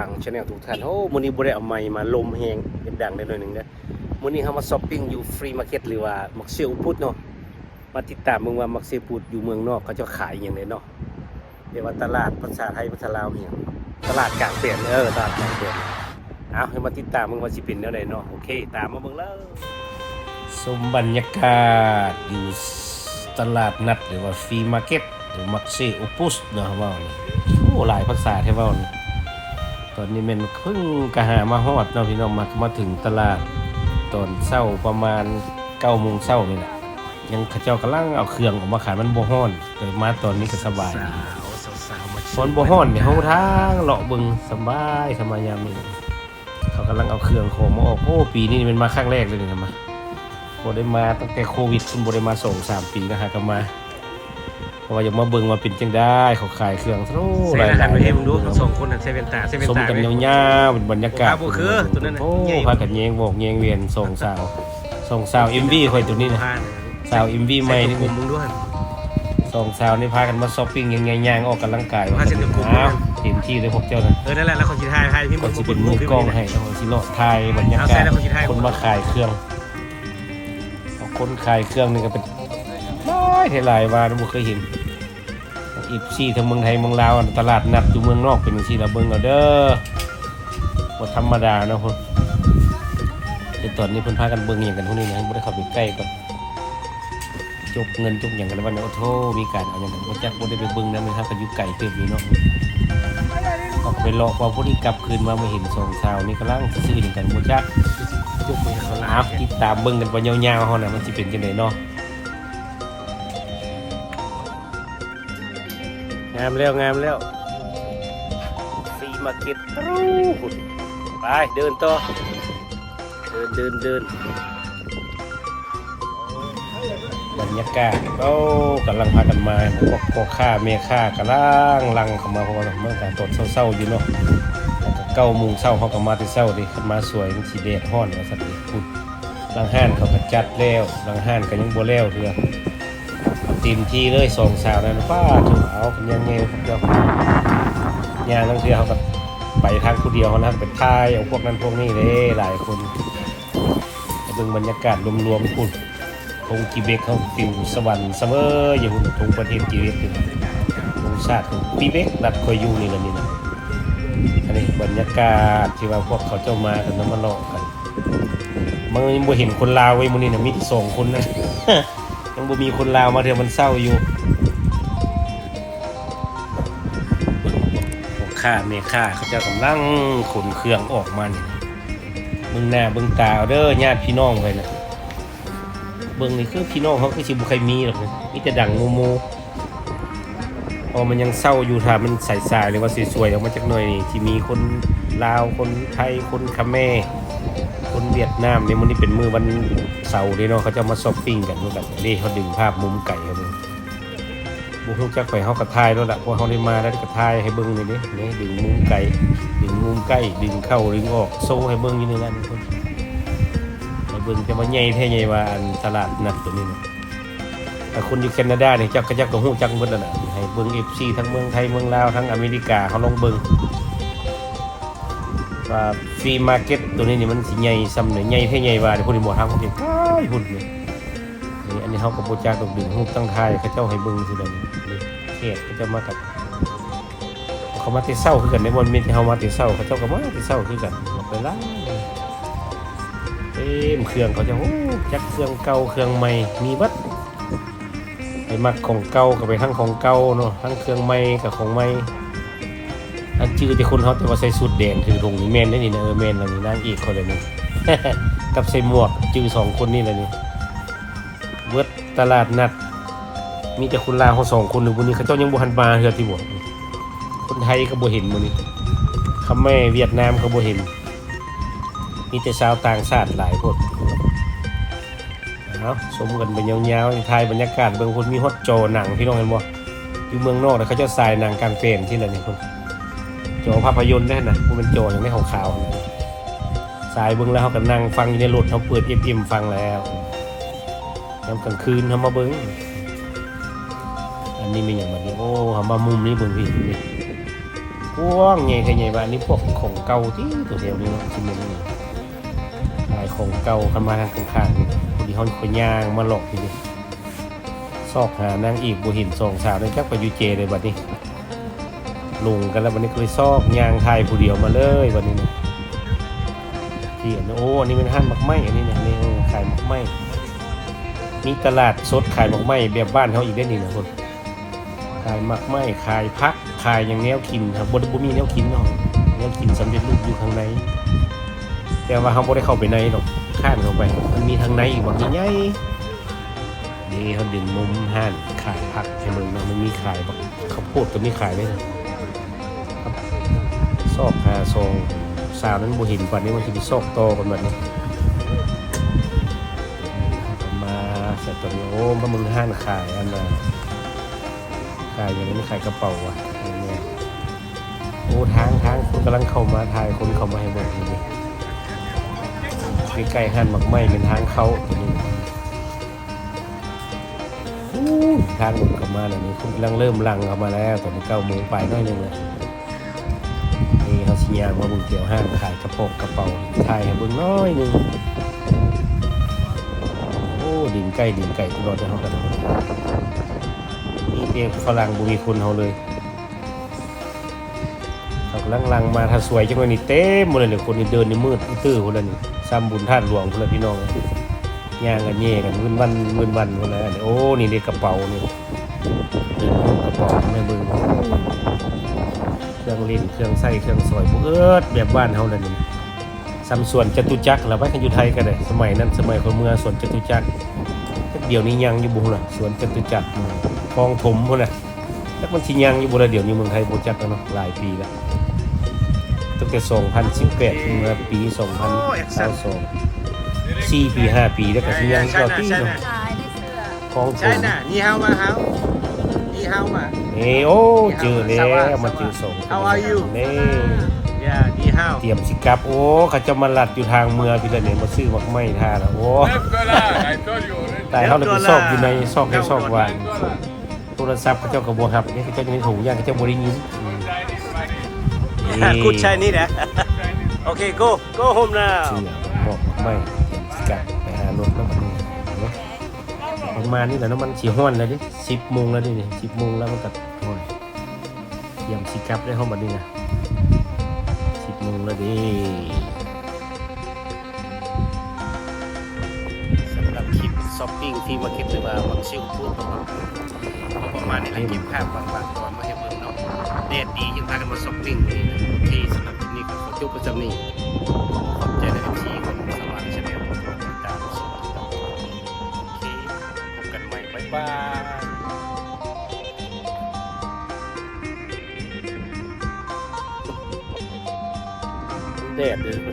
างชาแนลทุกท่าน โอ้มื้อนี้บ่ได้เอาไม้มาลมแฮงเป็นดังได้หน่อยหนึงเด้อมื้อนี้เฮามาช้อปปิ้งอยู่ฟรีมาร์เก็ตหรือว่ามักเซียวพุทธเนาะ มาติดตามเบิ่งว่ามักเซียวพุทธอยู่เมืองนอกเขาจะขายอหย่างไรเนาะเรียกว่าตลาดภาษาไทยภาษาลาวอหย่างตลาดกลางเปลี่ยนเออตลาดกลางเปลี่ยนเอาให้มาติดตามเบิ่งว่าสิเป็นแนวใดเนาะ โอเค ตามมาเบิ่งเลยสมบรรยากาศอยู่ตลาดนัดหรือว่าฟรีมาร์เก็ตหรือมักเซียวพุทธเนาะว่าโอ้หลายภาษาแท้ว่านี่ ตอนนี้แมันเพิ่งกระหามาฮอดเนาะพี่น้องมามาถึงตลาด ตอนเช้าประมาณเก้าโมงเช้านี่แหละยังเขาเจ้ากำลังเอาเครื่องออกมาขายมันบ่ฮ้อนแต่มาตอนนี้ก็สบายดีฝนบ่ฮ้อนเนี่ยเฮาทางเลาะเบิ่งสบายสบายยามนี้เขากำลังเอาเครื่องของมาออกโอ้ปีนี้มันมาครั้งแรกเลยนี่นะมาบ่ได้มาตั้งแต่โควิดคุณบ่ได้มาส่งสามปีนะฮะก็มาเพ ราะว่าอยากมาเบิ่งว่าเป็นจังได้เขาขายเครื่องโอ้ใส่รหัสไปให้มึงดูทั้งสองคนน่ะใส่เป็นตาใส่เป็นสมตากันเลยยาวๆเป็นบรรยากาศครับบ่คือตัวนั้นน่ะโอ้ใหญ่พากันแยงบอกแยงเวียนส่งสาวส่งสาวเอ็มวีคอยตัวนี้นะผ่านสาว MV ใหม่นี่ใส่ตัวกลุ่มมึงด้วยส่งสาวนี่พากันมาช้อปปิ้งยังไงย่างออกกำลังกายพาเสร็จแล้วกลุ่มอ้าวเต็มที่เลยพวกเจ้านะเออนั่นแหละแล้วคนคิดทายทายพี่ก็มึงสิเป็นมือกล้องให้แล้วก็สิเลาะทายบรรยาเอากาใส่ศแล้วคนสิถ่ายคนมาขายเครื่องเอาคนขายเครื่องนี่ก็เป็น น้ยเท่าไร่ว่าบ่เคยเห็นอีซีทั้งเมืองไทยเมืองลาวตลาดนัดอยู่เมืองนอกเป็นจังซี่ละเบิงเอาเด้อบ่ธรรมดานะพุ่นแต่ตอนนี้เพิ่นพากันเบิ่งหยังกันพวกนี้นะบ่ได้เข้าไปใกล้กับจกเงินจกหยังกันแล้ววันนี้โอ้โธมีการเอาหยังกันบ่จักบ่ได้ไปเบิ่งนำเลยครับก็อยู่ไกลเติบอยู่เนาะก็ไปเลาะว่าผู้ที่กลับคืนมาไม่เห็นสองสาวนี่กำลังซื้อหยังกันบ่จักจุกมือเขาลาเอาติดตามเบิ่งกันไปยาวๆเฮาน่ะมันสิเป็นจังไดเนาะ งามแล้วงามแล้วฟีมาเก็ตรูไปเดินต่อ เดินเดินเดินบรรยากาศโอ้กำลังพากันมาพวกพ่อค้าแม่ค้ากำลังลังเข้ามาเพราะว่าเมื่อการตอนเศร้าๆอยู่เนาะเก้าโมงเช้าเขาก็มาแต่เช้าดิขึ้นมาสวยมันสีแดดฮ้อนว่าสัตว์พุดลังห้านเขาก็จัดแล้วลังห้านก็ยังบ่แล้วเถื่อเต็มที่เลยสองสาวนั้นป้าถูก เอากันยังไงพวกเจ้าย่างนั่งเถื่อเขาก็ไปทางผู้เดียวเขานะไปทายเอาพวกนั้นพวกนี้เลยหลายคนไปเบิ่งบรรยากาศรวมๆพุ่นธงกิเบกเขาฟิวสวรรค์เสมออยู่หุ่นธงประเทศกิเบกอยู่ธงชาติของปีเบกรัฐคอยอยู่นี่แหละนี่นะอันนี้บรรยากาศที่ว่าพวกเขาเจ้ามากันแล้วมาเลาะกันมันยังบ่เห็นคนลาวไว้มื้อนี้นะมีสองคนนะยังบ่มีคนลาวมาเถอะมันเศร้าอยู่ พวกข้าเมค่าเขาจ้ากำลังขนเครื่องออกมานี่เบิ่งหน้าเบิ่งตาเอาเด้อญาติพี่น้องไปนะเบิ่งนี่คือพี่น้องเขาก็สิบ่ใครมีหรอกนะมีแต่ดังโมโมพอมันยังเศร้าอยู่ถ้ามันใสๆหรือว่าสวยๆออกมาจากหน่อยนี่ที่มีคนลาวคนไทยคนคาเมรคนเวียดนามเนี่ยมันนี่เป็นมือวันเสาร์เด้เนาะเขาจะมาช้อปปิ้งกันนู่นแบบนี่เขาดึงภาพมุมไก่เขาเบิ่ง บุกจักไปเขากระทายแล้วล่ะเพราะเขาได้มาแล้วกระทายให้เบิ่งนี่นี่นี่ดึงมุมไก่ดึงมุมใกล้ดึงเข้าดึงออกโซ่ให้เบิ่งอยู่นี่นั่นทุกคนไอ้เบิ่งจะมาใหญ่แท้ใหญ่ว่าอันตลาดนัดตัวนี้นะแต่คนอยู่แคนาดาเนี่ยจักก็จักก็ฮู้จักเบิดแล้วน่ะให้เบิ่ง FC ทั้งเมืองไทยเมืองลาวทั้งอเมริกาเขาลองเบิ่งว่าฟรีมาร์เก็ตตัวนี้นี่มันสิใหญ่ซำเนี่ยใหญ่แท้ใหญ่ว่าเดี๋ยวพุ่นนี่บ่ทางเขาเก็บอ้ายพุ่นนี่นี่อั นนี้เฮาก็บ่จักดอกดึงรูปตั้งทายเขาเจ้าให้เบิ่งซื่อเดยวนี้เขตเขาเจ้ามากับเขามาต่เช้าคือกันในบ่แม่นที่เฮามาต่เช้าเขาเจ้าก็มาต่เช้าคือกันหมดเวลาเต็มเครื่องเขาจะโอ้จักเครื่องเก่าเครื่องใหม่มีบัดไปมักของเก่ากับไปทั้งของเก่าเนาะทั้งเครื่องใหม่กับของใหม่อันจื้อที่คนเขาแต่ว่าใส่สูทแดงคือถุงนี่แมนได้นี่นะเออแมนแล้วนี่นางเอกคนเลยนี่กับใส่หมวกจื้อสองคนนี่แหละนี่ เบิดตลาดนัด มีแต่คนลาวเขาสองคนหนึ่งคนนี้เขาเจ้ายังบ่หันมาเฮือที่บ่คนไทยก็บ่เห็นมื้อนี้คำแม่เวียดนามก็บ่เห็น มีแต่ชาวต่างชาติหลายคนเอาสมกันไปยาวๆไทยบรรยากาศเบืองคนมีฮอตโจหนังพี่น้องเห็นบ่อยู่เมืองนอกแต่เขาจะสายหนังกลางเปรนที่ละนี่คนโจภาพยนตร์ได้นะมันเป็นโจอย่างนี้ขาวๆนะสายเบิ่งแล้วเขาก็นั่งฟังอยู่ในรถเขาเปิดเอ็มฟังแล้ว ยามกลางคืนเขามาเบิ่งอันนี้มีอย่างแบบนี้โอ้เขามามุมนี้เบิ่งพี่นี่พวงใหญ่ขยายบ้านนี่พวกของเก่าที่ตัวเดียวนี่เนาะที่มันนี่ขายของเก่าข้ามาทางข้างๆนี่พอดีเขาไปย่างมาหลอกทีนี้ซอกหานางอีกบุหินสองสาวนั่นจักไปยูเจเลยบัดนี้ลงกันแล้ววันนี้เคยซอกยางไทยผู้เดียวมาเลยวันนี้เนี่ยที่อันนี้โอ้อันนี้เป็นห้านหมักไหมอันนี้เนี่ยนี่ขายหมักไหม มีตลาดสดขายหมกไหมแบบบ้านเขาอีกได้นี่นะคนขายหมกไหม้ขายพักขายอย่างแนวกินครับบนบุมีแนวกินเนาะแนวกินสำเร็จรูปอยู่ข้างใน แต่ว่าเขาบ่ได้เข้าไปในหรอกข้ามเข้าไป มันมีทางในอีกบางใหญ่นี่เขาดึงมุมห้านขายผักให้มึงเนาะมันมีขายบข้าวโพดก็มีขายด้วยนะครับซอกหาซองสาวนั้นบ่เห็นปันนี้มันจะมีซอกโตกันแบบนี้ ตอนนี้โอ้มามึงห้านขายอันน่ะขายอย่างนี้ขายกระเป๋าว่ะอย่างเงี้ยโอ้ทางทางคนกำลังเข้ามาถ่ายคนเข้ามาให้เบิกทีนี้ใกล้ๆหันหมักไหมเป็นทางเข้าตัวนี้อู้ทางเข้ามาแล้วนี่คนกำลังเริ่มลังเข้ามาแล้วตอนนี้เก้าโมงไปน้อยนึงแล้วนี่เขาสิยางมาบึงเกี่ยวห้างขายกระโปรงกระเป๋าถ่ายให้บิ่งน้อยนึง ดินใกล้ดินไก่ตลอดเลยเขากันมีเด็กฝรั่งบุมีคุณเขาเลยเขากลังลังมาถ้าสวยจังเลยนี่เต็มหมดเลยเนี่ยคนนี่เดินนี่มืดอีตื้อคนละนี่ซ้ำบุญท่านหลวงคนละพี่น้องย่างกันเย่กันมื่นวันมื่นวันคนละอันนี้โอ้นี่เด็กกระเป๋านี่นกระเป๋าไม่เบิ่งเครื่องเล่นเครื่องใส่เครื่องสอยบุเอิดแบบบ้านเขาเลยนี่ ซ้ำส่วนจตุจักรเราไปกันอยู่ไทยกันเลยสมัยนั้นสมัยคนเมืองสวนจตุจักรเดี๋ยวนี้ยังอยู่บุล่ะสวนจตุจักรคลองถมพุ่นน่ะแล้วมันที่ยังอยู่บุล่ะเดี๋ยวนี้เมืองไทยโปรจักแล้วเนาะหลายปีแล้วตั้งแต่2018ถึงมาปี2022 4ปี5ปีแล้วก็ที่ยังก็ที่เนาะขายในเสื้อคลองถใช่มน่ะนี่เฮามาเฮานี่เฮามานี่โอ้เจอแล้วมาเจอสองคน How are you? นี่อ ย่านี่เฮาเตรียมสิกลับ โอ้เขาจะมาลัดอยู่ทางเมืองพี่ละเนี่ยมาซื้อมักไม้ท่าแล้วโอ้ Left dollar, I told you already. ตายเขาเลยไปซอกอยู่ในซอกในซอกวาง Left dollar. โทรศัพท์เขาเจ้ากระบวครับนี่เขาเจ้าจะในถุงย่างเขาเจ้าบริยิน Chinese money. กูดชายนี่นะโอเค go go home now เชื่อบอกไม่สิกลับไปหารถแล้วมันนี่เนาะประมาณนี้แหละเนาะมันสีห้อนแล้วดิสิบโมงแล้วดิเนี่ยสิบโมงแล้วมันกัห้อนเตรียมสิกลับได้ห้องบัดนี้นะสิบโมงแล้วดิสำหรับคลิปช้อปปิ้งที่มาเก็ตหรือว่ามักซิลพูดของเราประมาณนี้แหละเก็บภาพบางๆตอนมาให้เบิ่งเนาะแดดดียังพากันมาช้อปปิ้งนี่นะที่สำหรับคลิปนี้ก็ขอจบประจำนี้ขอบใจใน เลย